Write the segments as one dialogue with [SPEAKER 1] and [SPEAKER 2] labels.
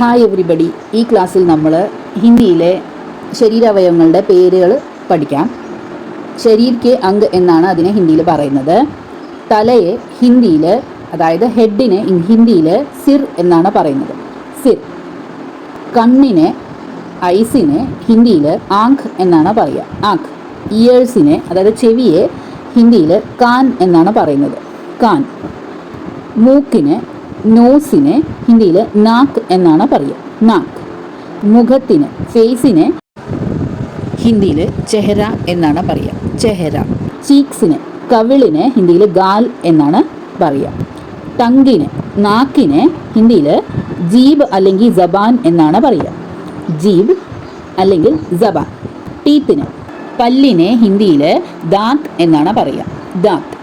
[SPEAKER 1] Hi everybody ഈ ക്ലാസ്സിൽ നമ്മൾ ഹിന്ദിയിലെ ശരീരാവയവങ്ങളുടെ പേരുകൾ പഠിക്കാം. ശരീർ കെ അംഗ് എന്നാണ് അതിനെ ഹിന്ദിയിൽ പറയുന്നത്. തലയെ ഹിന്ദിയിൽ അതായത് ഹെഡിനെ ഹിന്ദിയിൽ സിർ എന്നാണ് പറയുന്നത്. സിർ. കണ്ണിനെ ഐസിനെ ഹിന്ദിയിൽ ആങ്ക് എന്നാണ് പറയുക. ആങ്ക് ഇയേഴ്സിനെ അതായത് ചെവിയെ ഹിന്ദിയിൽ കാൻ എന്നാണ് പറയുന്നത്. കാൻ. മൂക്കിന് നോസിനെ ഹിന്ദിയിൽ നാക്ക് എന്നാണ് പറയുക. നാക്ക്. മുഖത്തിന് ഫേസിനെ ഹിന്ദിയിൽ ചെഹര എന്നാണ് പറയുക. ചെഹര. ചീക്സിന് കവിളിന് ഹിന്ദിയിൽ ഗാൽ എന്നാണ് പറയുക. ടങ്കിന് നാക്കിന് ഹിന്ദിയിൽ ജീബ് അല്ലെങ്കിൽ ജബാൻ എന്നാണ് പറയുക. ജീബ് അല്ലെങ്കിൽ ജബാൻ. ടീത്തിന് പല്ലിനെ ഹിന്ദിയിൽ ദാത്ത് എന്നാണ് പറയുക. ദാന്ത്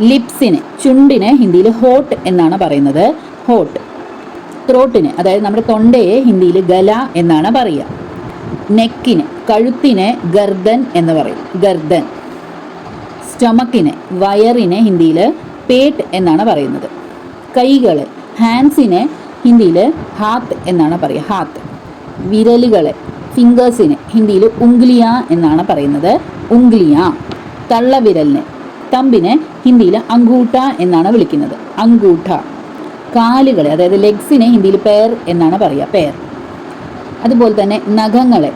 [SPEAKER 1] ലിപ്സിന് ചുണ്ടിന് ഹിന്ദിയിൽ ഹോട്ട് എന്നാണ് പറയുന്നത്. ഹോട്ട്. ത്രോട്ടിന് അതായത് നമ്മുടെ തൊണ്ടയെ ഹിന്ദിയിൽ ഗല എന്നാണ് പറയുക. നെക്കിന് കഴുത്തിന് ഗർദൻ എന്ന് പറയും. ഗർദൻ. സ്റ്റൊമക്കിന് വയറിന് ഹിന്ദിയിൽ പേട്ട് എന്നാണ് പറയുന്നത്. കൈകൾ ഹാൻഡ്സിന് ഹിന്ദിയിൽ ഹാത്ത് എന്നാണ് പറയുക. ഹാത്ത്. വിരലുകൾ ഫിംഗേഴ്സിന് ഹിന്ദിയിൽ ഉംഗ്ലിയ എന്നാണ് പറയുന്നത്. ഉംഗ്ലിയ. തള്ളവിരലിന് തമ്പിന് ഹിന്ദിയിൽ അങ്കൂട്ട എന്നാണ് വിളിക്കുന്നത്. അങ്കൂട്ട. കാലുകളെ അതായത് ലെഗ്സിനെ ഹിന്ദിയിൽ പേർ എന്നാണ് പറയുക പേർ. അതുപോലെ തന്നെ നഖങ്ങളെ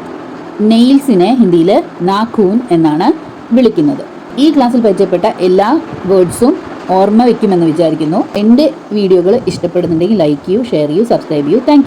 [SPEAKER 1] നെയിൽസിനെ ഹിന്ദിയിൽ നാഖൂൻ എന്നാണ് വിളിക്കുന്നത്. ഈ ക്ലാസ്സിൽ പരിചയപ്പെട്ട എല്ലാ വേർഡ്സും ഓർമ്മ വയ്ക്കുമെന്ന് വിചാരിക്കുന്നു. എന്റെ വീഡിയോകൾ ഇഷ്ടപ്പെടുന്നുണ്ടെങ്കിൽ ലൈക്ക് ചെയ്യൂ ഷെയർ ചെയ്യൂ സബ്സ്ക്രൈബ് ചെയ്യൂ. താങ്ക്